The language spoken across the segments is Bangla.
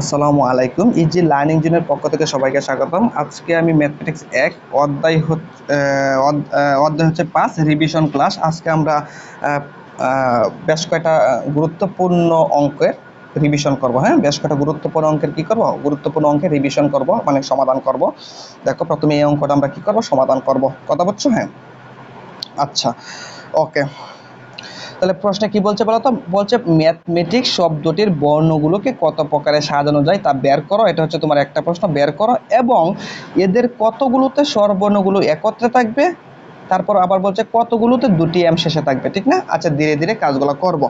আসসালামু আলাইকুম। ইজি লার্নিং জোনের পক্ষ থেকে সবাইকে স্বাগতম। আজকে আমি ম্যাথমেটিক্স এক, অধ্যায় অধ্যায় হচ্ছে পাঁচ রিভিশন ক্লাস আজকে আমরা বেশ কয়টা গুরুত্বপূর্ণ অঙ্কের রিভিশন করব হ্যাঁ? বেশ কয়টা গুরুত্বপূর্ণ অঙ্কের কি করব? গুরুত্বপূর্ণ অঙ্কের রিভিশন করব মানে সমাধান করব। দেখো, প্রথমে এই অঙ্কটা আমরা কি করব? সমাধান করব। কথা বলছো হ্যাঁ? আচ্ছা ওকে। তাহলে প্রশ্নে কি বলছে বলো তো? বলছে ম্যাথমেটিক্স শব্দটির বর্ণগুলোকে কত প্রকারে সাজানো যায় তা বের করো। এটা হচ্ছে তোমার একটা প্রশ্ন, বের করো। এবং এদের কতগুলোতে স্বরবর্ণগুলো একত্রে থাকবে? তারপর আবার বলছে, কতগুলোতে দুটি এম শেষে থাকবে? ঠিক না? আচ্ছা ধীরে ধীরে কাজগুলো করব।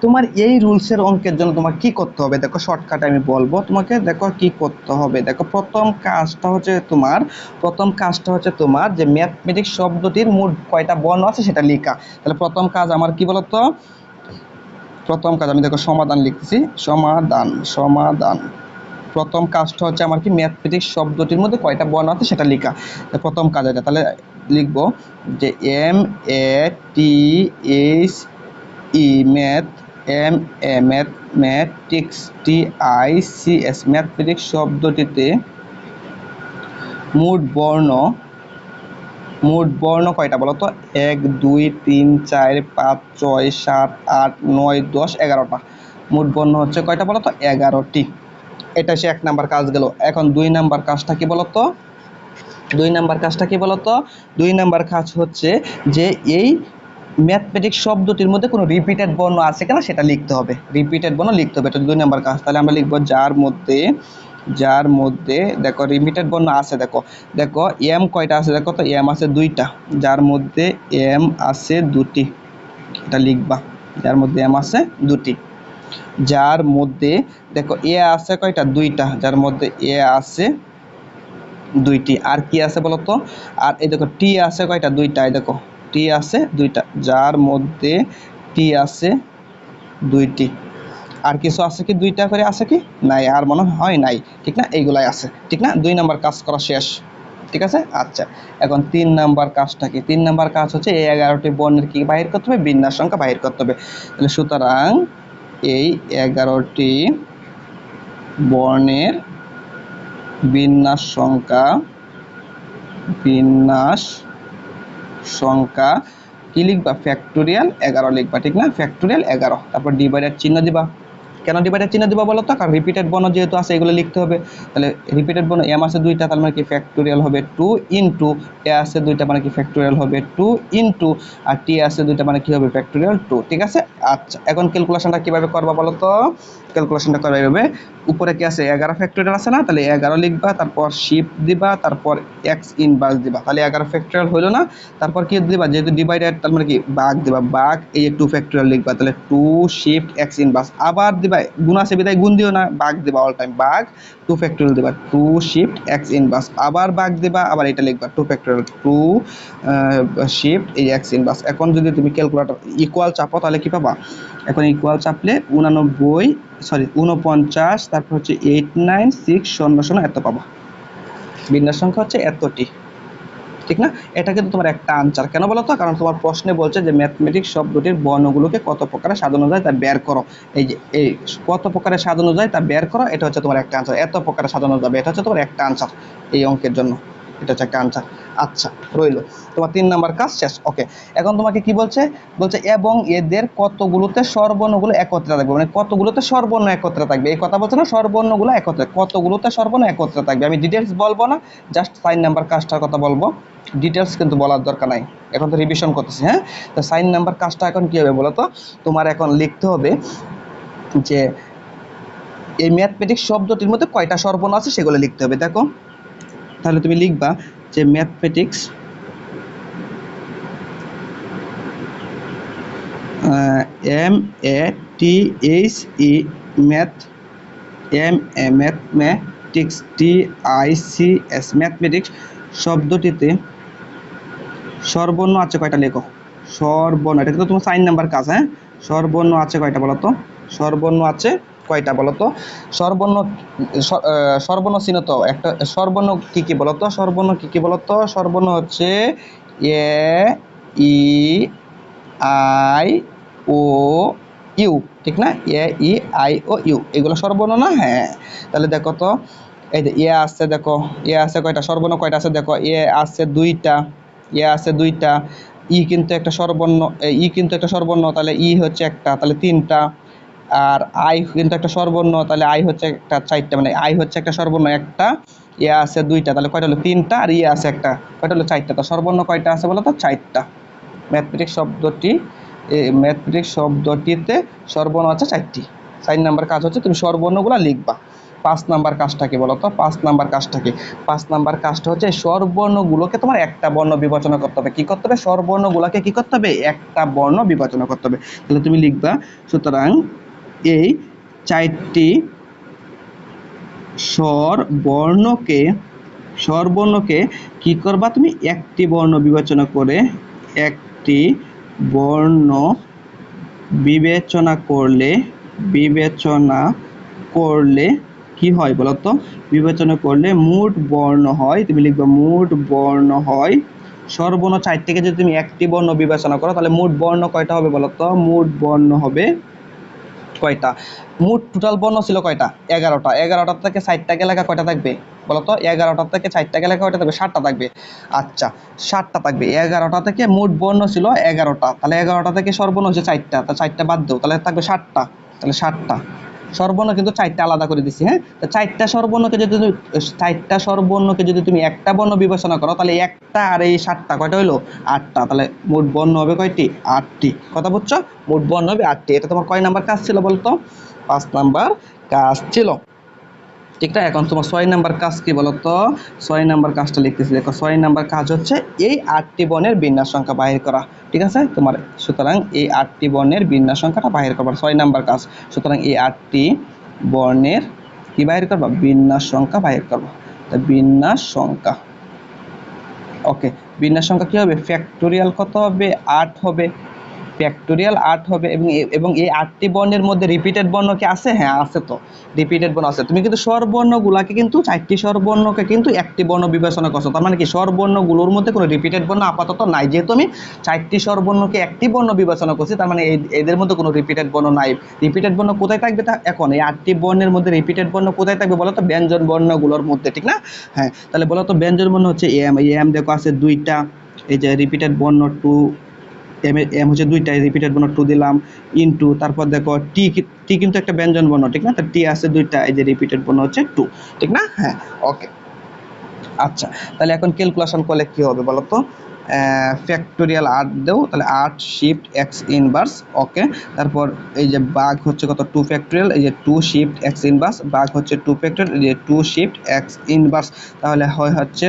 তোমার এই রুলসের অঙ্কের জন্য তোমার কি করতে হবে? দেখো শর্টকাটে আমি বলব তোমাকে, দেখো কি করতে হবে। দেখো, প্রথম কাজটা হচ্ছে তোমার, প্রথম কাজটা হচ্ছে তোমার যে ম্যাথমেটিক্স শব্দটির মোট কয়টা বর্ণ আছে সেটা লেখা। তাহলে প্রথম কাজ আমার কি বলতো? প্রথম কাজ আমি দেখো সমাধান লিখতেছি। সমাধান সমাধান। প্রথম কাজটা হচ্ছে আমার কি ম্যাথমেটিক্স শব্দটির মধ্যে কয়টা বর্ণ আছে সেটা লেখা। প্রথম কাজ এটা। তাহলে লিখব যে M A T H E math M A math mathematics T I C S mathematics শব্দটিতে মোট বর্ণ মোট বর্ণ কয়টা বলো তো এক, দুই, তিন, চার, পাঁচ, ছয়, সাত, আট, নয়, দশ, এগারোটা। মোট বর্ণ হচ্ছে কয়টা বলো তো এগারোটি। এটা হচ্ছে এক নাম্বার কাজ গেল। এখন দুই নাম্বার কাজটা কি বলো তো দুই নাম্বার কাজটা কি বলতো? দুই নাম্বার কাজ হচ্ছে যে এই ম্যাথমেটিক্স শব্দটির মধ্যে কোনো রিপিটেড বর্ণ আছে কিনা সেটা লিখতে হবে। রিপিটেড বর্ণ লিখতে হবে। এটা দুই নাম্বার কাজ। তাহলে আমরা লিখব যার মধ্যে যার মধ্যে, দেখো রিপিটেড বর্ণ আছে, দেখো। দেখো এম কয়টা আছে? দেখো তো এম আছে দুইটা। যার মধ্যে এম আছে দুটি। এটা লিখবা। যার মধ্যে এম আছে দুটি। যার মধ্যে, দেখো এ আছে কয়টা? দুইটা। যার মধ্যে এ আছে দুইটি। আর কি আছে বলো তো আর এই দেখো, টি আছে কয়টা? দুইটা, এই দেখো। টি আছে, দুইটা। যার মধ্যে টি আছে, দুইটি। আর কিছু আছে কি? দুইটা করে আছে কি? নাই, আর মনে হয় নাই। ঠিক না? এইগুলাই আছে। ঠিক না? দুই নাম্বার কাজ করা শেষ। ঠিক আছে? আচ্ছা। এখন তিন নাম্বার কাজটা কি? তিন নাম্বার কাজ হচ্ছে এই এগারোটি বর্ণের কি বাহির করতে হবে? বিন্যাস সংখ্যা বাহির করতে হবে। তাহলে সুতরাং এই এগারোটি বর্ণের বিন্যাস সংখ্যা বিন্যাস সংখ্যা, কি লিখবা? ফ্যাক্টোরিয়াল এগারো লিখবা, ঠিক না? ফ্যাক্টোরিয়াল এগারো। তারপর ডিভাইডার চিহ্ন দিবা। কেন ডিভাইডার চিহ্ন দিবা বলো তো? কারণ রিপিটেড বর্ণ যেহেতু আছে, এগুলো লিখতে হবে। তাহলে রিপিটেড বর্ণ এম আছে দুইটা, তার মানে কি ফ্যাক্টোরিয়াল হবে টু ইন্টু এ আছে দুইটা মানে কি ফ্যাক্টোরিয়াল হবে টু ইন্টু আর টি আছে দুইটা মানে কি হবে ফ্যাক্টোরিয়াল টু ঠিক আছে? আচ্ছা এখন ক্যালকুলেশনটা কীভাবে করবা বলো তো ক্যালকুলেশনটা করা যাবে উপরে কি আছে? এগারো ফ্যাক্টোরিয়াল আছে না? তাহলে এগারো লিখবা, তারপর শিফট দিবা, তারপর এক্স ইনভার্স দিবা। তাহলে এগারো ফ্যাক্টোরিয়াল হলো না? তারপর কি দিবা? যেহেতু ডিভাইডেড তার মানে কি? বাঘ দিবা। বাঘ, এই টু ফ্যাক্টোরিয়াল লিখবা, তাহলে টু শিফট এক্স ইনভার্স আবার দিবা, গুণ আছে বিদায় গুণ দিও না। বাঘ দিবা অল টাইম বাঘ টু ফ্যাক্টোরিয়াল দিবা। টু শিফট এক্স ইনভার্স আবার বাঘ দিবা, আবার এটা লিখবা। টু ফ্যাক্টোরিয়াল টু শিফট এই এক্স ইনভার্স এখন যদি তুমি ক্যালকুলেটর ইকুয়াল চাপো, তাহলে কি পাবা? এখন ইকুয়াল চাপলে উনানব্বই সরি উনপঞ্চাশ, তারপর হচ্ছে এইট নাইন সিক্স শূন্য শূন্য এত পাবা। বিন্যাস সংখ্যা হচ্ছে এতটি। ঠিক না? এটা কিন্তু তোমার একটা আনসার কেন বলো তো? কারণ তোমার প্রশ্নে বলছে যে ম্যাথমেটিক্স শব্দটির বর্ণগুলোকে কত প্রকারে সাজানো যায় তা বের করো। এই যে, এই কত প্রকারে সাজানো যায় তা বের করো, এটা হচ্ছে তোমার একটা আনসার এত প্রকারে সাজানো যাবে, এটা হচ্ছে তোমার একটা আনসার এই অঙ্কের জন্য। এটা হচ্ছে একটা আনসার আচ্ছা রইল। তোমার তিন নাম্বার কাজ শেষ ওকে এখন তোমাকে কি বলছে? বলছে, এবং এদের কতগুলোতে স্বরবর্ণগুলো একত্রে থাকবে? মানে কতগুলোতে স্বরবর্ণ একত্রে থাকবে? এই কথা বলছে না স্বরবর্ণগুলো একত্রে। কতগুলোতে স্বরবর্ণ একত্রে থাকবে? আমি ডিটেলস বলব না জাস্ট সাইন নাম্বার কাজটার কথা বলব। ডিটেলস কিন্তু বলার দরকার নাই। এখন তো রিভিশন করতেছি হ্যাঁ? তো সাইন নাম্বার কাজটা এখন কী হবে বলো তো তোমার এখন লিখতে হবে যে, এই ম্যাথমেটিক্স শব্দটির মধ্যে কয়টা স্বরবর্ণ আছে সেগুলো লিখতে হবে। দেখো তাহলে তুমি লিখবা যে mathematics M, A, T, H, E, math, M, A, mathematics, T, I, C, S, mathematics শব্দটিতে স্বরবর্ণ আছে কয়টা লেখো? স্বরবর্ণ এটা কিন্তু তোমার সাইন নাম্বার কাজ হ্যাঁ? স্বরবর্ণ আছে কয়টা বলো তো? স্বরবর্ণ আছে কয়টা বলো তো স্বরবর্ণ স- আহ, চিহ্ন তো একটা স্বরবর্ণ কী কী বলো তো স্বরবর্ণ কী কী বলো তো স্বরবর্ণ হচ্ছে এ ই আই ও ইউ ঠিক না? এ ই আই ও ইউ এগুলো সর্বর্ণ না? হ্যাঁ। তাহলে দেখো তো এই যে এ আছে দেখো এ আছে কয়টা? সর্বর্ণ কয়টা আছে দেখো? এ আছে দুইটা এ আছে দুইটা ই কিন্তু একটা সর্বর্ণ ই কিন্তু একটা সর্বর্ণ তাহলে ই হচ্ছে একটা তাহলে তিনটা। আর আই কিন্তু একটা সর্বর্ণ, তাহলে আই হচ্ছে একটা চারটা মানে আই হচ্ছে একটা সর্বর্ণ, একটা ইয়ে আছে দুইটা, তাহলে কয়টা হলো? তিনটা আর ইয়ে আছে একটা, কয়টা হলো? চারটা, তো সর্বর্ণ কয়টা আছে বলো তো? চারটা। ম্যাথমেটিক শব্দটি ম্যাথমেটিক শব্দটিতে সর্বর্ণ আছে চারটি। চার নাম্বার কাজ হচ্ছে তুমি সর্বর্ণগুলো লিখবা। পাঁচ নাম্বার কাজটা কি বলো তো? পাঁচ নাম্বার কাজটা কি? পাঁচ নাম্বার কাজটা হচ্ছে স্বরবর্ণগুলোকে তোমার একটা বর্ণ বিবেচনা করতে হবে। কী করতে হবে? স্বরবর্ণগুলোকে কী করতে হবে? একটা বর্ণ বিবেচনা করতে হবে। তাহলে তুমি লিখবা, সুতরাং এই চারটি স্বর বর্ণকে স্বরবর্ণকে কি করবা তুমি? একটি বর্ণ বিবেচনা করে একটি বর্ণ বিবেচনা করলে বিবেচনা করলে কি হয় বলো তো বিবেচনা করলে মোট বর্ণ হয়, তুমি লিখবে মোট বর্ণ হয়। স্বরবর্ণ চার থেকে যদি তুমি একটি বর্ণ বিবেচনা করো, তাহলে মোট বর্ণ কয়টা হবে বলো তো মোট বর্ণ হবে কয়টা? মোট টোটাল বর্ণ ছিল কয়টা? এগারোটা। এগারোটা থেকে ষাটটা এলাকা কয়টা থাকবে? বলো তো, এগারোটা থেকে ষাটটা এলাকা কয়টা থাকবে? ষাটটা থাকবে। আচ্ছা ষাটটা থাকবে। এগারোটা থেকে মোট বর্ণ ছিল এগারোটা। তাহলে এগারোটা থেকে সর্বর্ণ হচ্ছে চারটা। তা চারটা বাদ দেও, তাহলে থাকবে ষাটটা তাহলে ষাটটা সর্বর্ণ কিন্তু চারটা আলাদা করে দিছি হ্যাঁ? তো চারটা সর্বর্ণকে যদি তুমি, চারটা সর্বর্ণকে যদি তুমি একটা বর্ণ বিবেচনা করো, তাহলে একটা আর এই সাতটা কয়টা হইল? আটটা। তাহলে মোট বর্ণ হবে কয়টি? আটটি। কথা বুঝছ? মোট বর্ণ হবে আটটি। এটা তোমার কয় নাম্বার কাজ ছিল বলতো? পাঁচ নাম্বার কাজ ছিল। ঠিক না? এখন তোমার ছয় নাম্বার কাজ কি বলতো? ছয় নাম্বার কাজটা লিখতেছি। দেখো, ছয় নাম্বার কাজ হচ্ছে এই আটটি বনের বিন্যাস সংখ্যা বাহির করা। ঠিক আছে? তোমার, সুতরাং এই আটটি বর্ণের বিন্যাস সংখ্যাটা বাহির করবার। ছয় নাম্বার কাজ। সুতরাং এই আটটি বর্ণের কি বাহির করবা? বিন্যাস সংখ্যা বাহির করবা। তা বিন্যাস সংখ্যা। ওকে, বিন্যাস সংখ্যা কি হবে? ফ্যাক্টোরিয়াল কত হবে? আট হবে। ফ্যাক্টোরিয়াল আট হবে এবং এবং এই আটটি বর্ণের মধ্যে রিপিটেড বর্ণ কি আছে? হ্যাঁ আছে তো। রিপিটেড বর্ণ আছে। তুমি কিন্তু স্বরবর্ণগুলাকে কিন্তু চারটি স্বরবর্ণকে কিন্তু একটি বর্ণ বিবেচনা করছ। তার মানে কি? স্বরবর্ণগুলোর মধ্যে কোনো রিপিটেড বর্ণ আপাতত নাই। যেহেতু আমি চারটি স্বরবর্ণকে একটি বর্ণ বিবেচনা করছি, তার মানে এদের মধ্যে কোনো রিপিটেড বর্ণ নাই। রিপিটেড বর্ণ কোথায় থাকবে? তা এখন এই আটটি বর্ণের মধ্যে রিপিটেড বর্ণ কোথায় থাকবে বলো তো? ব্যঞ্জন বর্ণগুলোর মধ্যে, ঠিক না? হ্যাঁ তাহলে বলো তো ব্যঞ্জন বর্ণ হচ্ছে এম। এম দেখো আছে দুইটা। এই যে রিপিটেড বর্ণ টু এম এম হচ্ছে দুইটা রিপিটেড বর্ণ টু দিলাম ইনটু তারপর দেখো টি টি কিন্তু একটা ব্যঞ্জন বর্ণ ঠিক না? তো টি আছে দুইটা, এই যে রিপিটেড বর্ণ হচ্ছে টু ঠিক না? হ্যাঁ ওকে আচ্ছা তাহলে এখন ক্যালকুলেশন করলে কি হবে বলো তো ফ্যাক্টোরিয়াল আট দেও তাহলে আট শিফট এক্স ইনভার্স ওকে তারপর এই যে বাঘ হচ্ছে কত? টু ফ্যাক্টোরিয়াল এই যে টু শিফট এক্স ইনভার্স বাঘ হচ্ছে টু ফ্যাক্টোরিয়াল এই যে টু শিফট এক্স ইনভার্স তাহলে হয় হচ্ছে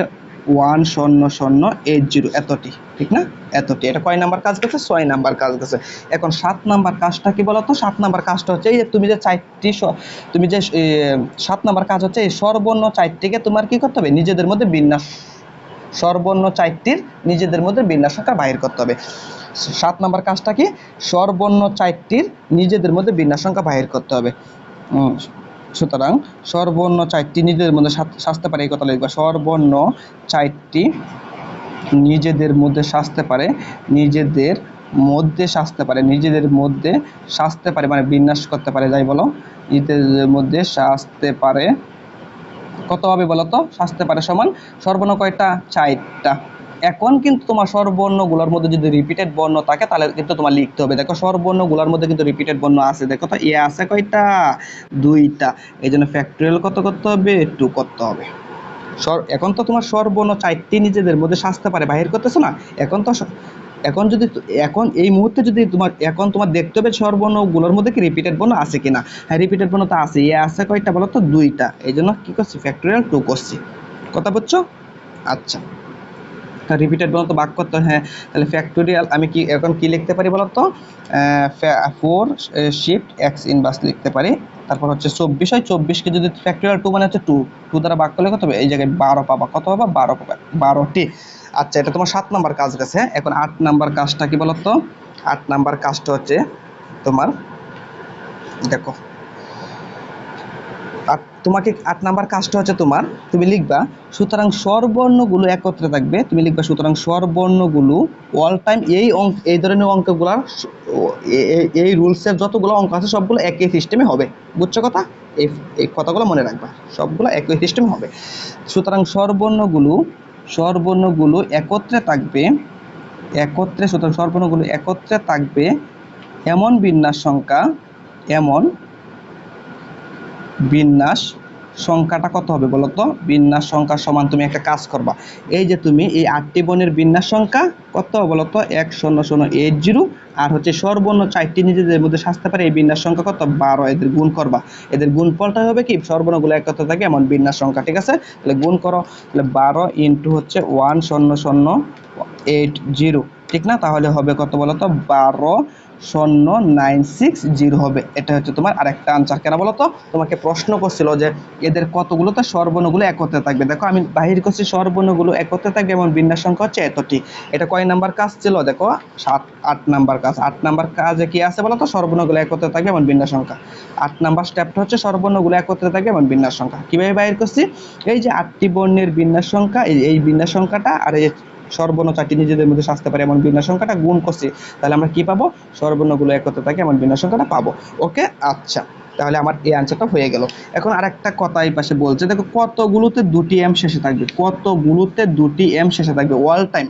ওয়ান শূন্য শূন্য এইট জিরো এতটি, ঠিক না? এতটি। এটা কয় নাম্বার কাজ গেছে ছয় নাম্বার কাজ গেছে এখন সাত নাম্বার কাজটা কি বলতো? সাত নাম্বার কাজটা হচ্ছে এই যে তুমি যে চারটি তুমি যে সাত নাম্বার কাজ হচ্ছে এই সর্বর্ণ চারটিকে তোমার কি করতে হবে? নিজেদের মধ্যে বিন্যাস, সর্বর্ণ চারটির নিজেদের মধ্যে বিন্যাস সংখ্যা বাহির করতে হবে। সাত নাম্বার কাজটা কি? সর্বর্ণ চারটির নিজেদের মধ্যে বিন্যাস সংখ্যা বাহির করতে হবে। সুতরাং সর্বর্ণ চারটি নিজেদের মধ্যে সাজ- সাজতে পারে এই কথা লিখবা। সর্বর্ণ চারটি নিজেদের মধ্যে সাজতে পারে, নিজেদের মধ্যে সাজতে পারে, নিজেদের মধ্যে সাজতে পারে মানে বিন্যাস করতে পারে, যাই বলো। নিজেদের মধ্যে সাজতে পারে, কত হবে বলো তো? সাজতে পারে সমান সর্বর্ণ কয়টা? চারটা। এখন কিন্তু তোমার স্বরবর্ণগুলোর মধ্যে যদি রিপিটেড বর্ণ থাকে, তাহলে কিন্তু তোমার লিখতে হবে। দেখো, স্বরবর্ণগুলোর মধ্যে কিন্তু রিপিটেড বর্ণ আছে। দেখো তো, এ আছে কয়টা? দুইটা। এই জন্য ফ্যাক্টরিয়াল কত করতে হবে? টু করতে হবে। স্বর, এখন তো তোমার স্বরবর্ণ চারটি নিজেদের মধ্যে সাজতে পারে, বাহির করতেছো না? এখন তো এখন যদি এখন এই মুহূর্তে যদি তোমার এখন তোমার দেখতে হবে স্বরবর্ণগুলোর মধ্যে কি রিপিটেড বর্ণ আছে কিনা? হ্যাঁ রিপিটেড বর্ণ তো আছে। এ আছে কয়টা বলো তো? দুইটা। এই জন্য কি করছি? ফ্যাক্টরিয়াল টু করছি। কথা বুঝছ? আচ্ছা। রিপিটেড বলো তো বাক করতে হ্যাঁ তাহলে ফ্যাক্টোরিয়াল আমি কি এখন কি লিখতে পারি বলো তো ফোর শিফট এক্স ইনভার্স লিখতে পারি। তারপর হচ্ছে চব্বিশ হয় চব্বিশকে যদি ফ্যাক্টোরিয়াল টু মানে হচ্ছে টু টু দ্বারা বাক করলে কত হবে? এই জায়গায় বারো পাবা। কত পাবা? বারো পাবা। বারোটি। আচ্ছা এটা তোমার সাত নাম্বার কাজ গেছে? এখন আট নাম্বার কাজটা কি বলো তো আট নাম্বার কাজটা হচ্ছে তোমার, দেখো তোমাকে আট নাম্বার কাজটা হচ্ছে তোমার, তুমি লিখবা, সুতরাং স্বরবর্ণগুলো একত্রে থাকবে, তুমি লিখবা সুতরাং স্বরবর্ণগুলো অল টাইম এই অঙ্ক, এই ধরনের অঙ্কগুলোর এই রুলসের যতগুলো অঙ্ক আছে সবগুলো একই সিস্টেমে হবে। বুঝছ কথা? এই এই কথাগুলো মনে রাখবা, সবগুলো একই সিস্টেমে হবে। সুতরাং স্বরবর্ণগুলো স্বরবর্ণগুলো একত্রে থাকবে, একত্রে, সুতরাং স্বরবর্ণগুলো একত্রে থাকবে, এমন বিন্যাস সংখ্যা, এমন বিন্যাস সংখ্যাটা কত হবে বলো তো বিন্যাস সংখ্যা সমান তুমি একটা কাজ করবা। এই যে তুমি এই আটটি বর্ণের বিন্যাস সংখ্যা কত বলো তো এক শূন্য শূন্য এইট জিরো। আর হচ্ছে সর্বর্ণ চারটি নিজেদের মধ্যে সাজতে পারে এই বিন্যাস সংখ্যা কত? বারো। এদের গুণ করবা। এদের গুণফলটা হবে কি? সর্বর্ণগুলো একত্র থাকে, এমন বিন্যাস সংখ্যা, ঠিক আছে? তাহলে গুণ করো। তাহলে বারো ইন্টু হচ্ছে ওয়ান শূন্য শূন্য এইট জিরো। ঠিক না? তাহলে হবে কত বলো তো বারো শূন্য নাইন সিক্স জিরো হবে। এটা হচ্ছে তোমার আরেকটা আনসার কেন বলো তো? তোমাকে প্রশ্ন করছিল যে এদের কতগুলোতে সর্বর্ণগুলো একত্রে থাকবে? দেখো, আমি বাহির করছি, সর্বর্ণগুলো একত্রে থাকবে এবং বিন্যাস সংখ্যা হচ্ছে এতটি। এটা কয় নাম্বার কাজ ছিল? দেখো, সাত, আট নাম্বার কাজ। আট নাম্বার কাজে কি আছে বলো তো? সর্বর্ণগুলো একত্রে থাকবে এমন বিন্যাস সংখ্যা। আট নাম্বার স্টেপটা হচ্ছে সর্বর্ণগুলো একত্রে থাকবে এমন বিন্যাস সংখ্যা। কীভাবে বাইর করছি? এই যে আটটি বর্ণের বিন্যাস সংখ্যা এই বিন্যাস সংখ্যাটা আর এই সর্বর্ণ চারটি নিজেদের মধ্যে সাজতে পারে এমন বিন্যাস সংখ্যাটা গুণ করছি, তাহলে আমরা কি পাবো? সর্বর্ণগুলো একত্রে থাকে এমন বিন্যাস সংখ্যাটা পাবো। ওকে? আচ্ছা তাহলে আমার এই আনসারটা হয়ে গেল। এখন আরেকটা কথা এই পাশে বলছে, দেখো কতগুলোতে দুটি এম শেষে থাকবে? কতগুলোতে দুটি এম শেষে থাকবে? অল টাইম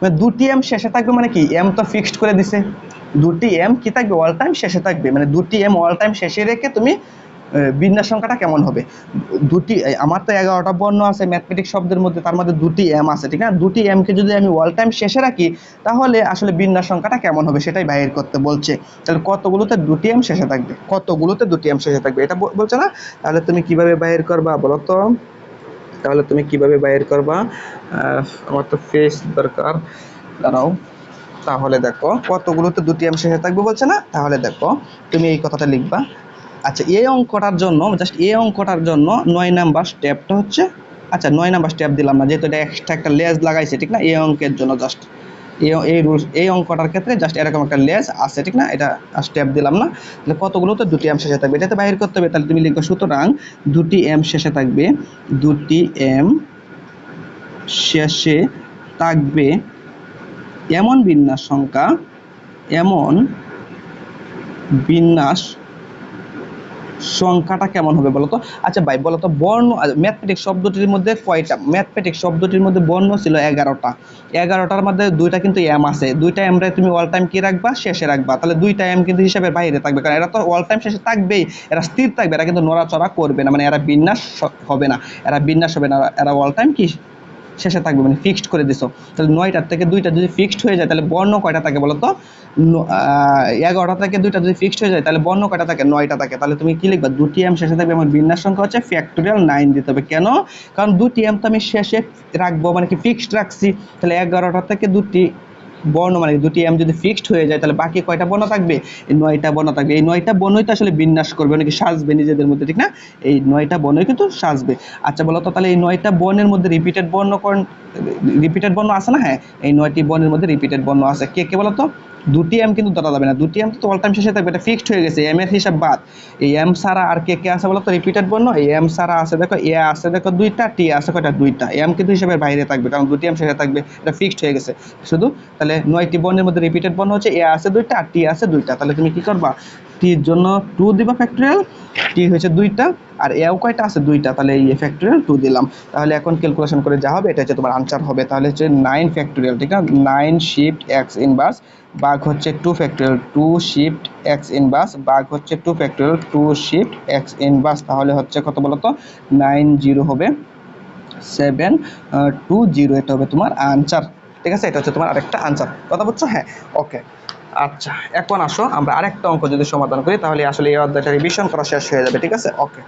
মানে দুটি এম শেষে থাকবে মানে কি? এম তো ফিক্সড করে দিছে। দুটি এম কি থাকবে? অল টাইম শেষে থাকবে। মানে দুটি এম অল টাইম শেষে রেখে তুমি বিন্যাস সংখ্যাটা কেমন হবে? দুটি আমার তো এগারোটা বর্ণ আছে ম্যাথমেটিক শব্দের মধ্যে, তার মধ্যে দুটি এম আছে, ঠিক না? দুটি এম কে যদি আমি অল টাইম শেষে রাখি, তাহলে আসলে বিন্যাস সংখ্যাটা কেমন হবে সেটাই বাইর করতে বলছে। তাহলে কতগুলোতে দুটি এম শেষে থাকবে? কতগুলোতে দুটি এম শেষে থাকবে? এটা বলছে না? তাহলে তুমি কীভাবে বাইর করবা বলো তো? তাহলে তুমি কীভাবে বাইর করবা? আমার তো ফেস দরকার। দাঁড়াও। তাহলে দেখো, কতগুলোতে দুটি এম শেষে থাকবে বলছে না? তাহলে দেখো, তুমি এই কথাটা লিখবা। আচ্ছা এই অঙ্কটার জন্য জাস্ট এই অঙ্কটার জন্য নয় নাম্বার স্টেপটা হচ্ছে আচ্ছা নয় নাম্বার স্টেপ দিলাম না, যেহেতু এটা এক্সট্রা একটা লেজ লাগাইছে, ঠিক না? এই অঙ্কের জন্য জাস্ট এই রুলস এই অঙ্কটার ক্ষেত্রে জাস্ট এরকম একটা লেজ আছে, ঠিক না? এটা স্টেপ দিলাম না। তাহলে কতগুলো তো? দুটি এম শেষে থাকবে। এটাতে বাইর করতে হবে, তাহলে তুমি লিখবে সুতরাং দুটি এম শেষে থাকবে, দুটি এম শেষে থাকবে এমন বিন্যাস সংখ্যা, এমন বিন্যাস সংখ্যাটা কেমন হবে বলতো? আচ্ছা ভাই, বলতো বর্ণ ম্যাথমেটিক শব্দটির মধ্যে কয়টা? ম্যাথমেটিক শব্দটির মধ্যে বর্ণ ছিল এগারোটা। এগারোটার মধ্যে দুইটা কিন্তু এম আছে। দুইটা এমরা তুমি অল টাইম কি রাখবা? শেষে রাখবা। তাহলে দুইটা এম কিন্তু হিসাবের বাইরে থাকবে। কারণ এরা তো অল টাইম শেষে থাকবেই। এরা স্থির থাকবে। এরা কিন্তু নড়াচড়া করবে না। মানে এরা বিন্যাস হবে না। এরা বিন্যাস হবে না। এরা অল টাইম কি শেষে থাকবে মানে ফিক্সড করে দিছো। তাহলে নয়টার থেকে দুইটা যদি ফিক্সড হয়ে যায়, তাহলে বর্ণ কয়টা থাকে বলো তো এগারোটা থেকে দুইটা যদি ফিক্সড হয়ে যায়, তাহলে বর্ণ কয়টা থাকে? নয়টা থাকে। তাহলে তুমি কি লিখবা? দুটি এম শেষে থাকবে, আমার বিন্যাস সংখ্যা হচ্ছে ফ্যাক্টোরিয়াল নাইন দিতে হবে। কেন? কারণ দুটি এম তো আমি শেষে রাখব মানে কি ফিক্সড রাখছি। তাহলে এগারোটা থেকে দুটি বর্ণ মানে দুটি এম যদি ফিক্সড হয়ে যায়, তাহলে বাকি কয়টা বর্ণ থাকবে? এই নয়টা বর্ণ থাকবে। এই নয়টা বর্ণই তো আসলে বিন্যাস করবে অনেকে সাজবে নিজেদের মধ্যে, ঠিক না? এই নয়টা বর্ণই কিন্তু সাজবে। আচ্ছা বলো তো তাহলে এই নয়টা বর্ণের মধ্যে রিপিটেড বর্ণ রিপিটেড বর্ণ আছে না? হ্যাঁ এই নয়টি বর্ণের মধ্যে রিপিটেড বর্ণ আছে। কে কে বলতো? দুটি এম কিন্তু ধরা যাবে না। দুটি এম তো অল টাইম শেষে থাকবে। এটা ফিক্সড হয়ে গেছে। এম এর হিসাব বাদ। এই এম সারা আর কে কে আছে বলতো? রিপিটেড বর্ণ। এই এম সারা আছে, দেখো এ আছে, দেখো, দুইটা টি আছে, কয়টা? দুইটা। এম কিন্তু হিসাবের বাইরে থাকবে, কারণ দুটি এম শেষে থাকবে। এটা ফিক্সড হয়ে গেছে। শুধু তাহলে নয়টি বর্ণের মধ্যে রিপিটেড বর্ণ হচ্ছে এ আছে, দুইটা আর টি আছে, দুইটা। তাহলে তুমি কি করবা? টির জন্য টু দিবা ফ্যাক্টরিয়াল টি হচ্ছে দুইটা, আর এও কয়টা আছে? দুইটা। তাহলে এই ফ্যাক্টরিয়াল টু দিলাম। তাহলে এখন ক্যালকুলেশন করে যা হবে, এটা হচ্ছে তোমার আনসার হবে। তাহলে হচ্ছে নাইন ফ্যাক্টরিয়াল ঠিক আছে? নাইন শিফট এক্স ইনভার্স বাঘ হচ্ছে two factorial two shift x inverse বাঘ হচ্ছে two factorial two shift x inverse তাহলে হচ্ছে কত বলো তো নাইন জিরো হবে সেভেন টু জিরো এটা হবে তোমার আনসার ঠিক আছে? এটা হচ্ছে তোমার আরেকটা আনসার কথা বলছো হ্যাঁ ওকে আচ্ছা এখন আসো, আমরা আরেকটা অঙ্ক যদি সমাধান করি, তাহলে আসলে এই অধ্যায়টা রিভিশন করা শেষ হয়ে যাবে, ঠিক আছে? ওকে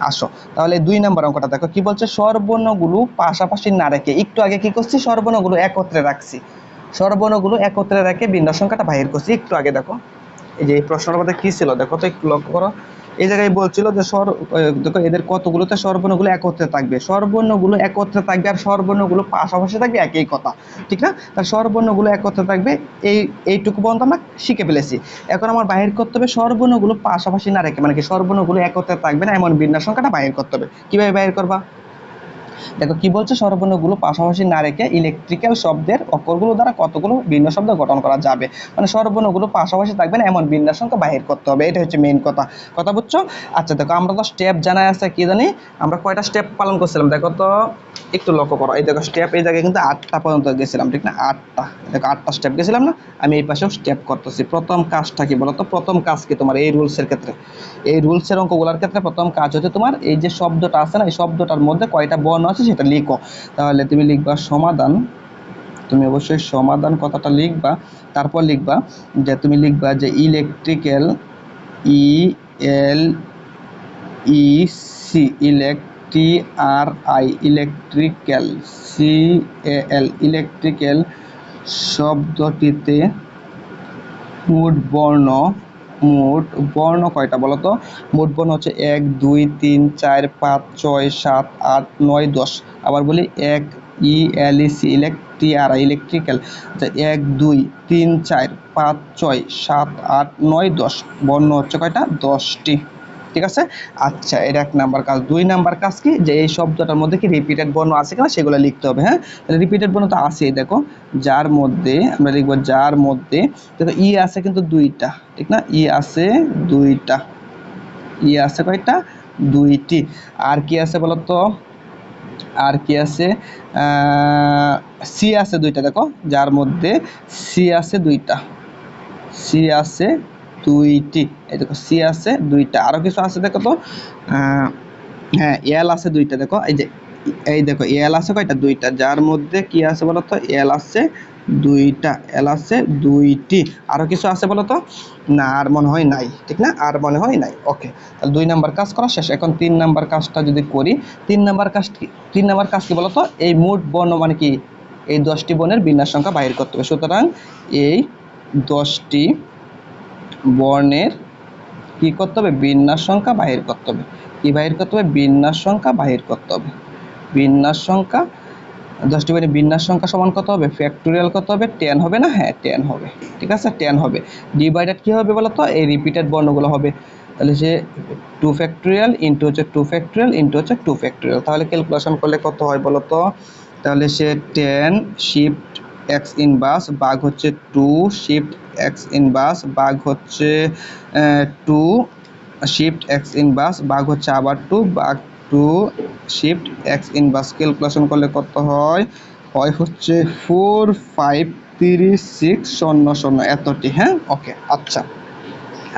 আসো। তাহলে দুই নম্বর অঙ্কটা দেখো, কি বলছে? সর্বর্ণগুলো পাশাপাশি না রেখে, একটু আগে কি করছি? সর্বর্ণগুলো একত্রে রাখছি। সর্বর্ণগুলো একত্রে রেখে বিন্যাস সংখ্যাটা বাহির করছি, একটু আগে দেখো। এই যে এই প্রশ্নটার মধ্যে কি ছিল? দেখো তো, একটু লক্ষ্য করো। এই জায়গায় বলছিল যে আহ, দেখো এদের কতগুলোতে সর্বর্ণগুলো একত্রে থাকবে। সর্বর্ণগুলো একত্রে থাকবে আর সর্বর্ণগুলো পাশাপাশি থাকবে একই কথা ঠিক না? তার সর্বর্ণগুলো একত্রে থাকবে এই এইটুকু পর্যন্ত আমরা শিখে ফেলেছি। এখন আমার বাহির করতে হবে সর্বর্ণগুলো পাশাপাশি না রেখে মানে কি সর্বর্ণগুলো একত্রে থাকবে না এমন বিন্যাস সংখ্যাটা বাহির করতে হবে। কীভাবে বাহির করবা? দেখো কি বলছে? স্বরবর্ণগুলো পাশাপাশি না রেখে ইলেকট্রিক্যাল শব্দের অক্ষরগুলো দ্বারা কতগুলো ভিন্ন শব্দ গঠন করা যাবে? মানে স্বরবর্ণগুলো পাশাপাশি থাকবে না, এমন বিন্যাস সংখ্যা বাহির করতে হবে। এটা হচ্ছে মেইন কথা। কথা বুঝছ? আচ্ছা দেখো, আমরা তো স্টেপ জানা আছে, কি জানি? আমরা কয়টা স্টেপ পালন করছিলাম? দেখো তো, একটু লক্ষ্য করো। এই দেখো স্টেপ এই জায়গায় কিন্তু আটটা পর্যন্ত গেছিলাম, ঠিক না? আটটা। দেখো, আটটা স্টেপ গেছিলাম না? আমি এই পাশেও স্টেপ করতেছি। প্রথম কাজটা কি বলো তো প্রথম কাজ কি তোমার? এই রুলসের ক্ষেত্রে। এই রুলসের অঙ্কগুলোর ক্ষেত্রে প্রথম কাজ হচ্ছে তোমার, এই যে শব্দটা আছে না, এই শব্দটার মধ্যে কয়টা বর্ণ আছে, সেটা লিখো। তাহলে তুমি লিখবা সমাধান। তুমি অবশ্যই সমাধান কথাটা লিখবা। তারপর লিখবা যে, তুমি লিখবা যে electrical E L E C electric R I electrical C L electrical শব্দটিতে মোট বর্ণ মোট বর্ণ কয়টা বলো তো মোট বর্ণ হচ্ছে এক, দুই, তিন, চার, পাঁচ, ছয়, সাত, আট, নয়, দশ। আবার বলি এক, ই, এল, ই, সি ইলেকট্রি আর ইলেকট্রিক্যাল। আচ্ছা এক, দুই, তিন, চার, পাঁচ, ছয়, সাত, আট, নয়, দশ। বর্ণ হচ্ছে কয়টা? দশটি। ঠিক আছে? আচ্ছা এটা এক নাম্বার কাজ। দুই নাম্বার কাজ কি? যে এই শব্দটার মধ্যে কি রিপিটেড বর্ণ আছে কিনা সেগুলো লিখতে হবে হ্যাঁ? রিপিটেড বর্ণ তো আছেই, দেখো। যার মধ্যে, আমরা লিখব যার মধ্যে, দেখো, ই আছে কিন্তু দুইটা, ঠিক না? ই আছে দুইটা, ই আছে কয়টা? দুইটি। আর কি আছে বলো তো আর কি আছে? সি আছে দুইটা, দেখো। যার মধ্যে সি আছে দুইটা, সি আছে দুইটি, এই দেখো সি আছে, দুইটা। আরও কিছু আছে দেখো তো? হ্যাঁ এল আছে দুইটা, দেখো। এই যে, এই দেখো এল আছে কয়টা? দুইটা। যার মধ্যে কি আছে বলো তো? এল আছে, দুইটা। এল আছে, দুইটি। আরও কিছু আছে বলো তো? না, আর মনে হয় নাই, ঠিক না? আর মনে হয় নাই, ওকে। তাহলে দুই নাম্বার কাজ করা শেষ। এখন তিন নাম্বার কাজটা যদি করি, তিন নাম্বার কাজ কি, তিন নাম্বার কাজ কি বলো তো? এই মোট বর্ণ মানে কি? এই দশটি বর্ণের বিন্যাস সংখ্যা বাহির করতে হবে। সুতরাং এই দশটি বর্ণের কি করতে হবে? বিন্যাস সংখ্যা বাহির করতে হবে। কি বাহির করতে হবে? বিন্যাস সংখ্যা বাহির করতে হবে। বিন্যাস সংখ্যা, দশটি বর্ণের বিন্যাস সংখ্যা সমান কত হবে। ফ্যাক্টোরিয়াল কত হবে। টেন হবে না? হ্যাঁ টেন হবে। ঠিক আছে? টেন হবে। ডিভাইডেড কি হবে বলো তো এই রিপিটেড বর্ণগুলো হবে। তাহলে সে টু ফ্যাক্টোরিয়াল ইন্টু হচ্ছে টু ফ্যাক্টোরিয়াল ইন্টু হচ্ছে টু ফ্যাক্টোরিয়াল তাহলে ক্যালকুলেশন করলে কত হয় বলো তো তাহলে সে টেন শিফট এক্স ইনভার্স বাঘ হচ্ছে টু শিফট এক্স ইনভার্স বাঘ হচ্ছে টু শিফট এক্স ইনভার্স বাঘ হচ্ছে আবার টু বাঘ two shift x inverse calculation করলে কত হয়? হয় হচ্ছে ফোর ফাইভ তিরিশ সিক্স শূন্য শূন্য। এতটি হ্যাঁ? ওকে আচ্ছা।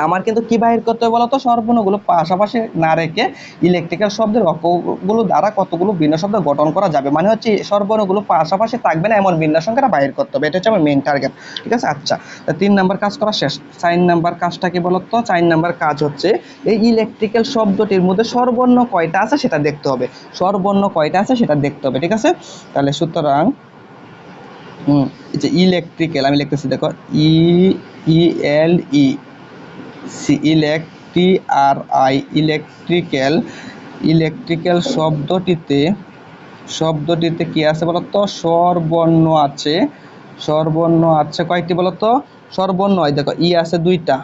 আমার কিন্তু কি বাহির করতে হবে বলতো? স্বরবর্ণগুলো পাশাপাশি না রেখে ইলেকট্রিক্যাল শব্দের অক্ষরগুলো দ্বারা কতগুলো ভিন্ন শব্দ গঠন করা যাবে। মানে হচ্ছে স্বরবর্ণগুলো পাশাপাশি থাকবে না, এমন ভিন্ন সংখ্যাটা বাহির করতে হবে। এটা হচ্ছে আমার মেইন টার্গেট ঠিক আছে? আচ্ছা তিন নাম্বার কাজ করা শেষ। চার নাম্বার কাজটা কি বলতো? চার নাম্বার কাজ হচ্ছে এই ইলেকট্রিক্যাল শব্দটির মধ্যে স্বরবর্ণ কয়টা আছে সেটা দেখতে হবে। স্বরবর্ণ কয়টা আছে সেটা দেখতে হবে। ঠিক আছে? তাহলে সুতরাং, হুম যে ইলেকট্রিক্যাল আমি লিখতেছি, দেখো E E L E C electric R I electrical. Electrical শব্দটিতে শব্দটিতে কি আছে বলতো? স্বরবর্ণ আছে। স্বরবর্ণ আছে কয়টি বলতো? স্বরবর্ণ হয় দেখো, ই আছে দুইটা।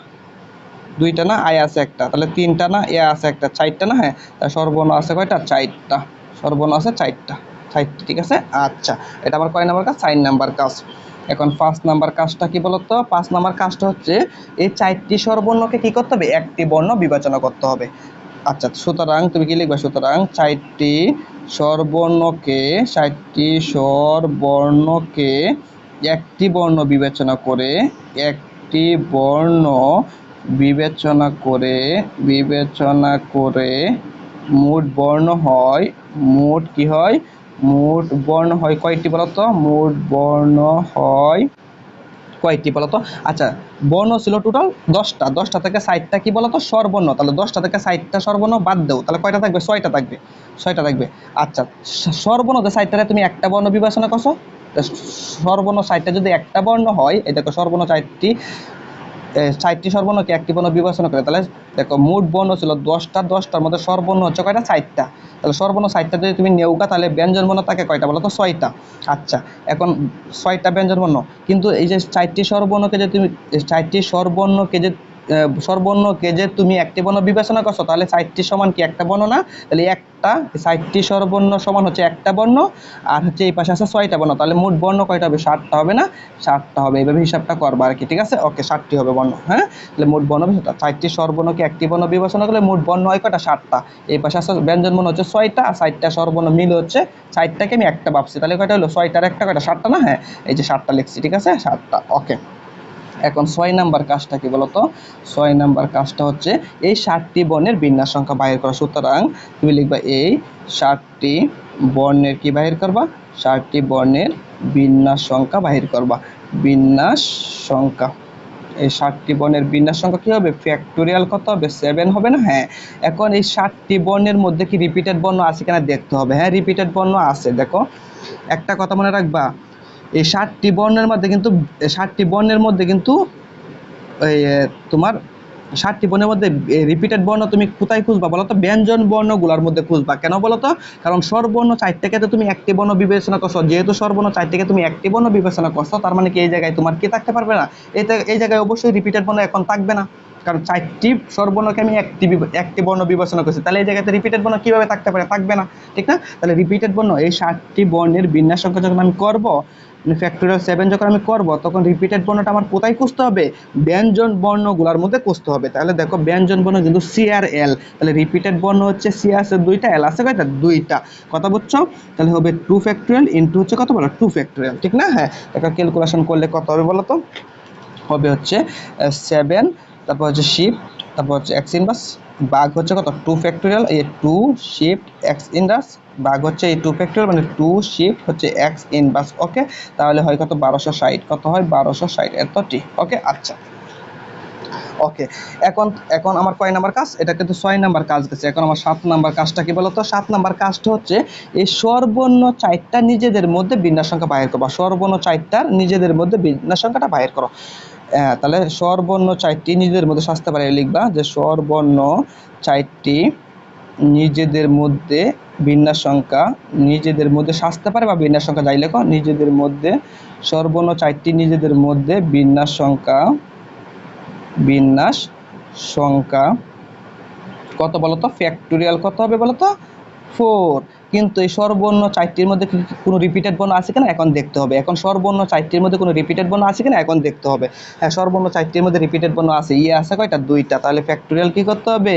দুইটা না? আই আছে একটা। তাহলে তিনটা না? এ আছে একটা। চারটা না? হ্যাঁ। তাহলে স্বরবর্ণ আছে কয়টা? চারটা। স্বরবর্ণ আছে চারটা। চারটা, ঠিক আছে? আচ্ছা। এটা আমার কয় নাম্বার কাজ? চার নাম্বার কাজ। এখন পাঁচ নাম্বার কাজটা কি বলতো? পাঁচ নাম্বার কাজটা হচ্ছে এই চারটি স্বরবর্ণকে কি করতে হবে? একটি বর্ণ বিবেচনা করতে হবে। আচ্ছা সুতরাং তুমি কি লিখবে? সুতরাং চারটি স্বরবর্ণকে চারটি স্বরবর্ণকে একটি বর্ণ বিবেচনা করে, একটি বর্ণ বিবেচনা করে বিবেচনা করে মোট বর্ণ হয়, মোট কি হয়? মোট বর্ণ হয় কয়টি বলতো? মোট বর্ণ হয় কয়টি বলতো? আচ্ছা বর্ণ ছিল টোটাল দশটা। দশটা থেকে ষাটটা কি বলতো? স্বরবর্ণ তাহলে দশটা থেকে ষাটটা স্বরবর্ণ বাদ দেও। তাহলে কয়টা থাকবে? ছয়টা থাকবে। ছয়টা থাকবে। আচ্ছা স- স্বরবর্ণতে ষাটটারে তুমি একটা বর্ণ বিবেচনা করছ? তা স্বরবর্ণ ষাটটা যদি একটা বর্ণ হয় এই দেখো স্বরবর্ণ চারটি ষাটটি সর্বর্ণকে একটি বর্ণ বিবেচনা করে। তাহলে দেখো, মোট বর্ণ ছিল দশটা, দশটার মধ্যে সর্বর্ণ হচ্ছে কয়টা? সাইটটা তাহলে সর্বর্ণ ষাটটা যদি তুমি নেউকা তাহলে ব্যঞ্জন বর্ণ থাকে কয়টা বলো? তো ছয়টা। আচ্ছা এখন ছয়টা ব্যঞ্জন বর্ণ। কিন্তু এই যে চারটি সর্বর্ণকে যে তুমি চারটি সর্বর্ণকে যে সর্বর্ণকে যে তুমি একটি বর্ণ বিবেচনা করছ, তাহলে চারটি সমান কি একটা বর্ণ না? তাহলে একটা চারটি সর্বর্ণ সমান হচ্ছে একটা বর্ণ, আর হচ্ছে এই পাশে আছে ছয়টা বর্ণ, তাহলে মোট বর্ণ কয়টা হবে? ষাটটা হবে না? ষাটটা হবে এইভাবে হিসাবটা করবা আর কি, ঠিক আছে? ওকে, ষাটটি হবে বর্ণ হ্যাঁ? তাহলে মোট বর্ণ। চারটি সর্বর্ণকে একটি বর্ণ বিবেচনা করলে মোট বর্ণ হয় কয়টা? ষাটটা এই পাশে আছে ব্যঞ্জন বর্ণ হচ্ছে ছয়টা, আর চারটা সর্বর্ণ মিল হচ্ছে চারটাকে আমি একটা ভাবছি, তাহলে কয়টা হলো? ছয়টার একটা কয়টা? ষাটটা না? হ্যাঁ এই যে ষাটটা লিখছি, ঠিক আছে? ষাটটা ওকে। এখন ছয় নাম্বার কাজটা কি বলতো? ছয় নাম্বার কাজটা হচ্ছে এই ষাটটি বর্ণের বিন্যাস সংখ্যা বাহির করা। সুতরাং তুমি লিখবা এই ষাটটি বর্ণের কি বাহির করবা? ষাটটি বর্ণের বিন্যাস সংখ্যা বাহির করবা। বিন্যাস সংখ্যা। এই ষাটটি বর্ণের বিন্যাস সংখ্যা কী হবে? ফ্যাক্টোরিয়াল কত হবে? সেভেন হবে না? হ্যাঁ। এখন এই ষাটটি বর্ণের মধ্যে কি রিপিটেড বর্ণ আছে কিনা দেখতে হবে। হ্যাঁ রিপিটেড বর্ণ আছে। দেখো, একটা কথা মনে রাখবা। এই ষাটটি বর্ণের মধ্যে কিন্তু ষাটটি বর্ণের মধ্যে কিন্তু তোমার ষাটটি বর্ণের মধ্যে রিপিটেড বর্ণ তুমি কোথায় খুঁজবা বলো তো? ব্যঞ্জন বর্ণগুলোর মধ্যে খুঁজবা। কেন বলো তো? কারণ স্বরবর্ণ চারটাকে তো তুমি একটি বর্ণ বিবেচনা করছ। যেহেতু স্বরবর্ণ চারটাকে তুমি একটি বর্ণ বিবেচনা করছ, তার মানে কি এই জায়গায় তোমার কি থাকতে পারবে না? এই এই জায়গায় অবশ্যই রিপিটেড বর্ণ এখন থাকবে না। কারণ চারটি স্বরবর্ণকে আমি একটি একটি বর্ণ বিবেচনা করছি। তাহলে এই জায়গাতে রিপিটেড বর্ণ কীভাবে থাকতে পারে? থাকবে না। ঠিক না? তাহলে রিপিটেড বর্ণ, এই ষাটটি বর্ণের বিন্যাস সংখ্যা যখন আমি করব ফ্যাক্টোরিয়াল সেভেন যখন আমি করব, তখন রিপিটেড বর্ণটা আমার কোথায় খুঁজতে হবে? ব্যঞ্জন বর্ণগুলোর মধ্যে খুঁজতে হবে। তাহলে দেখো, ব্যঞ্জন বর্ণ কিন্তু সি আর এল তাহলে রিপিটেড বর্ণ হচ্ছে সি আছে দুইটা এল আছে কয়টা? দুইটা। কথা বুঝছ? তাহলে হবে টু ফ্যাক্টরিয়াল ইন্টু হচ্ছে কত বলো? টু ফ্যাক্টরিয়াল ঠিক না? হ্যাঁ এটা ক্যালকুলেশন করলে কত হবে বলো তো? হবে হচ্ছে সেভেন তারপর হচ্ছে শিফট তারপর হচ্ছে এক্স ইনভার্স বাঘ হচ্ছে কত? টু ফ্যাক্টোরিয়াল এই টু শিফট এক্স ইনভার্স বাঘ হচ্ছে এই টু ফ্যাক্টোরিয়াল মানে টু শিফট হচ্ছে এক্স ইনভার্স ওকে তাহলে হয় কত? বারোশো ষাট। কত হয়? বারোশো ষাট, এতটি ওকে আচ্ছা। ওকে এখন এখন আমার কয় নাম্বার কাজ? এটা কিন্তু ছয় নাম্বার কাজ গেছে। এখন আমার সাত নাম্বার কাজটা কি বলতো? সাত নাম্বার কাজটা হচ্ছে এই সর্বর্ণ চারটা নিজেদের মধ্যে বিন্যাস সংখ্যা বাহির করবা। সর্বর্ণ চারটার নিজেদের মধ্যে বিন্যাস সংখ্যাটা বাহির করো। হ্যাঁ, তাহলে স্বরবর্ণ চারটি নিজেদের মধ্যে সাজতে পারে লিখবা যে স্বরবর্ণ চারটি নিজেদের মধ্যে বিন্যাস সংখ্যা নিজেদের মধ্যে সাজতে পারে বা বিন্যাস সংখ্যা যাই লেখো নিজেদের মধ্যে স্বরবর্ণ চারটি নিজেদের মধ্যে বিন্যাস সংখ্যা বিন্যাস সংখ্যা কত বলতো? ফ্যাক্টোরিয়াল কত হবে বলতো? ফোর কিন্তু এই সর্বর্ণ চারটির মধ্যে কোনো রিপিটেড বর্ণ আছে কিনা এখন দেখতে হবে। এখন সর্বর্ণ চারটির মধ্যে কোনো রিপিটেড বর্ণ আছে কিনা এখন দেখতে হবে। হ্যাঁ সর্বর্ণ চারটির মধ্যে রিপিটেড বর্ণ আছে। ইয়ে আছে কয়টা? দুইটা। তাহলে ফ্যাক্টোরিয়াল কী করতে হবে?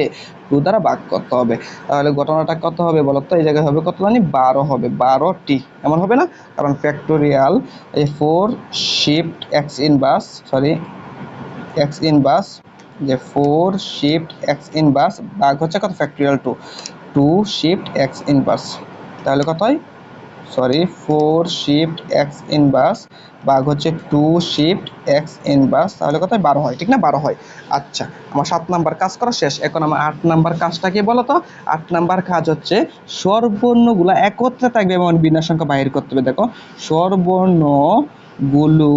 টু দ্বারা ভাগ করতে হবে। তাহলে ঘটনাটা কত হবে বলতো? এই জায়গায় হবে কত জানি? বারো হবে। বারোটি। এমন হবে না? কারণ ফ্যাক্টোরিয়াল এই four shift x inverse sorry x inverse যে ফোর শিফট এক্স ইনভার্স ভাগ হচ্ছে কত? Factorial two two shift x inverse তাহলে কত হয় sorry four shift x inverse ভাগ হচ্ছে টু শিফট এক্স ইনভার্স তাহলে কত হয় বারো হয়, ঠিক না? বারো হয়। আচ্ছা আমার সাত নাম্বার কাজ করা শেষ। এখন আমার আট নাম্বার কাজটা কি বলো তো? আট নাম্বার কাজ হচ্ছে স্বরবর্ণগুলো একত্রে থাকবে, এমন বিনা সংখ্যা বাহির করতে হবে। দেখো স্বরবর্ণগুলো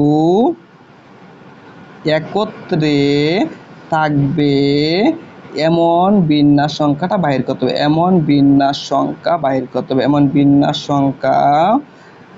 একত্রে থাকবে এমন বিন্যাস সংখ্যাটা বাহির করতে হবে। এমন বিন্যাস সংখ্যা বাহির করতে হবে। এমন বিন্যাস সংখ্যা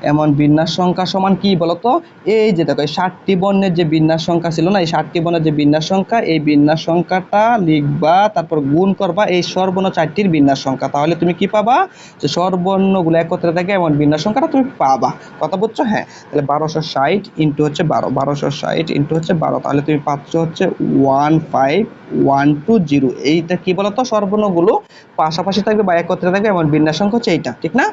এমন বিন্যাস সংখ্যা সমান কি বলতো? এই যে দেখো, এই ষাটটি বর্ণের যে বিন্যাস সংখ্যা ছিল না, এই ষাটটি বর্ণের যে বিন্যাস সংখ্যা, এই বিন্যাস সংখ্যাটা লিখবা, তারপর গুণ করবা এই স্বরবর্ণ চারটির বিন্যাস সংখ্যা। তাহলে তুমি কি পাবা? যে স্বরবর্ণগুলো একত্রে থাকে, এমন বিন্যাস সংখ্যাটা তুমি পাবা। কথা বুঝছ? হ্যাঁ। তাহলে বারোশো ষাট ইন্টু হচ্ছে বারো, বারোশো ষাট ইন্টু হচ্ছে বারো। তাহলে তুমি পাচ্ছ হচ্ছে one five one two zero. এইটা কি বলতো? স্বরবর্ণগুলো পাশাপাশি থাকবে বা একত্রে থাকবে, এমন বিন্যাস সংখ্যা হচ্ছে এইটা, ঠিক না?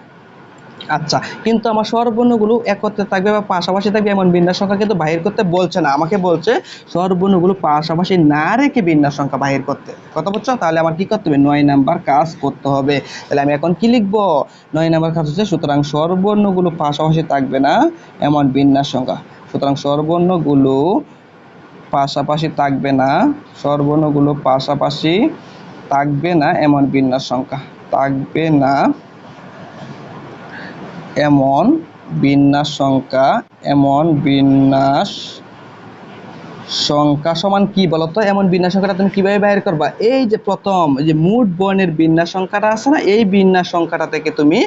আচ্ছা কিন্তু আমার স্বরবর্ণগুলো একত্রে থাকবে বা পাশাপাশি থাকবে এমন বিন্যাস সংখ্যা কিন্তু বাহির করতে বলছে না। আমাকে বলছে, স্বরবর্ণগুলো পাশাপাশি না রেখে বিন্যাস সংখ্যা বাহির করতে। কথা বলছো? তাহলে আমার কী করতে হবে? নয় নাম্বার কাজ করতে হবে। তাহলে আমি এখন কি লিখব? নয় নাম্বার কাজ হচ্ছে, সুতরাং স্বরবর্ণগুলো পাশাপাশি থাকবে না এমন বিন্যাস সংখ্যা। সুতরাং স্বরবর্ণগুলো পাশাপাশি থাকবে না, স্বরবর্ণগুলো পাশাপাশি থাকবে না এমন বিন্যাস সংখ্যা। থাকবে না এমন বিন্যাস সংখ্যা এমন বিন্যাস সংখ্যা সমান কি বলতো? এমন বিন্যাস সংখ্যাটা তুমি কীভাবে বাইর করবা? এই যে প্রথম যে মোট বর্ণের বিন্যাস সংখ্যাটা আছে না, এই বিন্যাস সংখ্যাটা থেকে তুমি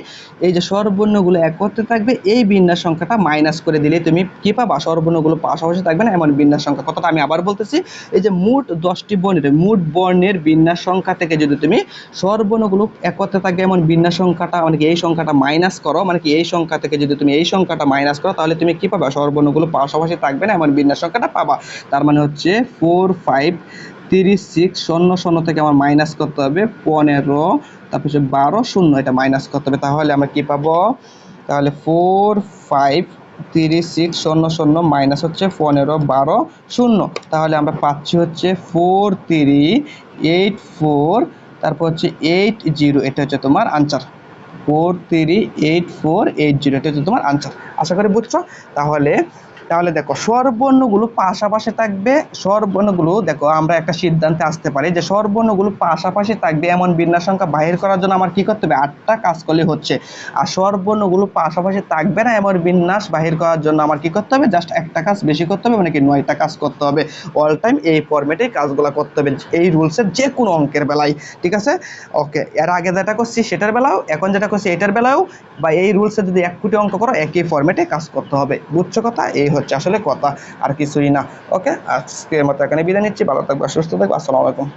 এই যে স্বরবর্ণগুলো এক করতে থাকবে, এই বিন্যাস সংখ্যাটা মাইনাস করে দিলে তুমি কি পাবা? স্বরবর্ণগুলো পাশাপাশি থাকবে না, এমন বিন্যাস সংখ্যা। কথাটা আমি আবার বলতেছি, এই যে মোট দশটি বর্ণের, মোট বর্ণের বিন্যাস সংখ্যা থেকে যদি তুমি স্বরবর্ণগুলো এক করতে থাকবে, এমন বিন্যাস সংখ্যাটা মানে কি এই সংখ্যাটা মাইনাস করো মানে কি এই সংখ্যা থেকে যদি তুমি এই সংখ্যাটা মাইনাস করো, তাহলে তুমি কি পাবা? স্বরবর্ণগুলো পাশাপাশি থাকবে না, এমন বিন্যাস সংখ্যাটা পাবা। তার মানে হচ্ছে ফোর ফাইভ তিরিশ সিক্স শূন্য শূন্য থেকে আমার মাইনাস করতে হবে, পনেরো, তারপর হচ্ছে বারো, শূন্য, এটা মাইনাস করতে হবে। তাহলে আমরা কী পাবো? তাহলে ফোর ফাইভ তিরিশ সিক্স শূন্য শূন্য মাইনাস হচ্ছে পনেরো, বারো, শূন্য। তাহলে আমরা পাচ্ছি হচ্ছে ফোর থ্রি এইট ফোর তারপর হচ্ছে এইট জিরো এটা হচ্ছে তোমার answer four three eight four eight zero এটা হচ্ছে তোমার আনসার আশা করি বুঝছ? তাহলে তাহলে দেখো, স্বরবর্ণগুলো পাশাপাশি থাকবে, স্বরবর্ণগুলো দেখো, আমরা একটা সিদ্ধান্তে আসতে পারি যে স্বরবর্ণগুলো পাশাপাশি থাকবে, এমন বিন্যাস সংখ্যা বাহির করার জন্য আমার কি করতে হবে? আটটা কাজ করলে হচ্ছে। আর স্বরবর্ণগুলো পাশাপাশি থাকবে না, এমন বিন্যাস বাহির করার জন্য আমার কি করতে হবে? জাস্ট একটা কাজ বেশি করতে হবে মানে কি নয়টা কাজ করতে হবে। অল টাইম এই ফরম্যাটে কাজগুলো করতে হবে, এই রুলসের যে কোনো অঙ্কের বেলায়, ঠিক আছে? ওকে এর আগে যেটা করছি সেটার বেলাও, এখন যেটা করছি এটার বেলাও, বা এই রুলসে যদি এক কোটি অঙ্ক করো, একই ফর্মেটে কাজ করতে হবে। বুঝছ কথা? এই হচ্ছে আসলে কথা আর কিছুই না। ওকে আজকের মতো এখানে বিদায় নিচ্ছি। ভালো থাকবে সুস্থ থাকবে আসসালামু আলাইকুম।